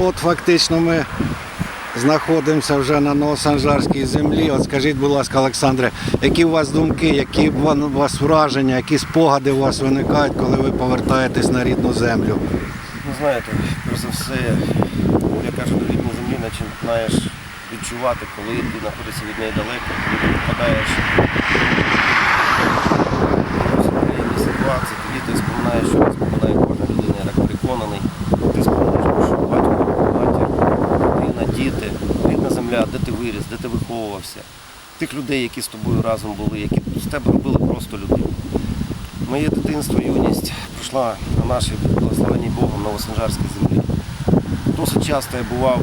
От фактично ми знаходимося вже на Новосанжарській землі. От скажіть, будь ласка, Олександре, які у вас думки, які у вас враження, які спогади у вас виникають, коли ви повертаєтесь на рідну землю? Ну знаєте, перш за все, я кажу, до рідної землі починаєш відчувати, коли ти знаходишся від неї далеко, коли ти попадаєш в неприємні ситуації, тоді ти споминаєш, що споминає кожна людина, я так переконаний. Ти споминаєш, що батько, матір, родина, діти, рідна земля, де ти виріс, де ти виховувався. Тих людей, які з тобою разом були, які з тебе робили просто людину. Моє дитинство, юність пройшла на нашій благословенній Богом Новосанжарській землі. Досить часто я бував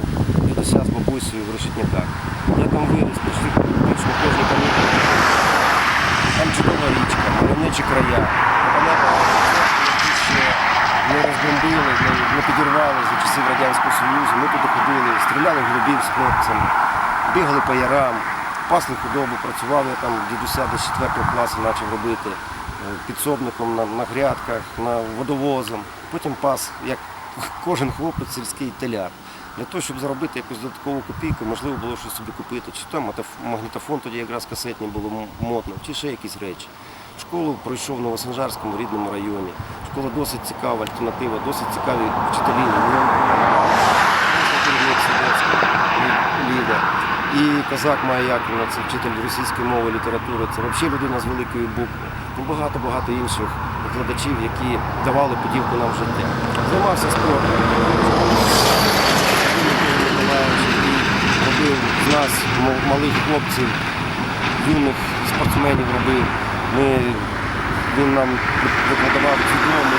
дідуся з бабусею в Решетняках. Я там виріс, почти практично кожні канікули. Там чудова річка, мальовничі края. Не розбомбили, не підірвали за часів Радянського Союзу. Ми туди ходили, стріляли в голубів з хлопцями, бігали по ярам, пасли худобу, працював я там дідуся до 4 класу почав робити е, підсобником на, на грядках, на водовозом. Потім пас, як кожен хлопець, сільський теляр. Для того, щоб заробити якусь додаткову копійку, можливо було щось собі купити. Чи там магнітофон тоді якраз касетні було модно, чи ще якісь речі. Школу пройшов в Новосанжарському рідному районі. Школа досить цікава, альтернатива, досить цікаві вчителі. Ну, Садецький, Ліда. І козак Яковлевна, це вчитель російської мови, літератури, це взагалі людина з великої букви. Ну, багато-багато інших викладачів, які давали поділку нам в життя. Займався спортом. Робив з нас, малих хлопців, юних спортсменів робив. Ми, він нам викладав дзюдо, ми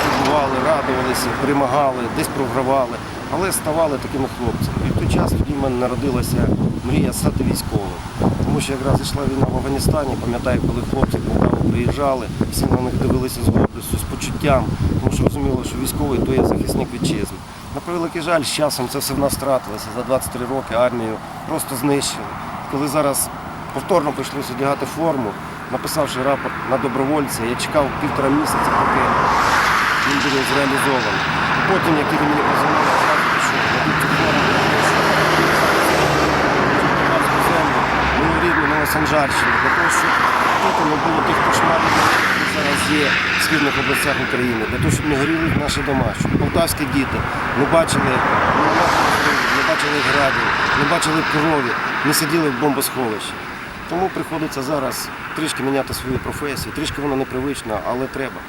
слідкували, радувалися, перемагали, десь програвали, але ставали такими хлопцями. І в той час тоді в мене народилася мрія стати військовим. Тому що якраз йшла війна в Афганістані, пам'ятаю, коли хлопці з приїжджали, всі на них дивилися з гордістю, з почуттям, тому що розуміли, що військовий то є захисник вітчизни. На превеликий жаль, з часом це все в нас втратилося. За 23 роки армію просто знищили. Коли зараз повторно прийшлося одягати форму, написавши рапорт на добровольця, я чекав півтора місяця, поки він буде зреалізований. Потім, як він мені позвонив, я зразу пішов, надів цю форму, Черкаську землю, мою рідну Новосанжарщину, для того, щоб тут не було тих кошмарів, які зараз є в східних областях України, для того, щоб не горіли наші дома, щоб полтавські діти не бачили, не бачили градів, не бачили крові, не сиділи в бомбосховищі. Тому приходиться зараз трішки міняти свою професію, трішки вона непривична, але треба.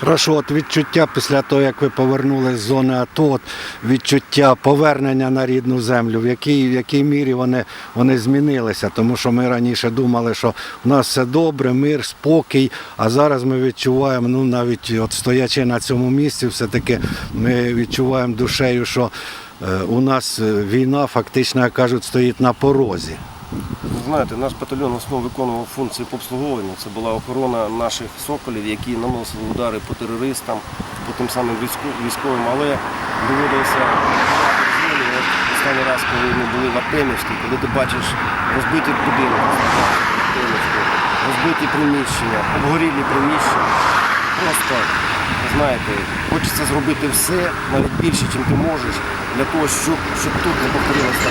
Хорошо, от відчуття після того, як ви повернулися з зони АТО, от відчуття повернення на рідну землю, в якій, в якій мірі вони, вони змінилися. Тому що ми раніше думали, що в нас все добре, мир, спокій, а зараз ми відчуваємо, ну навіть от стоячи на цьому місці, все-таки ми відчуваємо душею, що е, у нас е, війна фактично, як кажуть, стоїть на порозі. Знаєте, наш батальйон в основному виконував функції по обслуговуванню. Це була охорона наших соколів, які наносили удари по терористам, по тим самим військовим, але доводилося Останній раз, коли ми були в Артемівській, коли ти бачиш розбиті будинки, розбиті приміщення, обгорілі приміщення, просто знаєте, хочеться зробити все, навіть більше, чим ти можеш, для того, щоб, щоб тут не повторилося.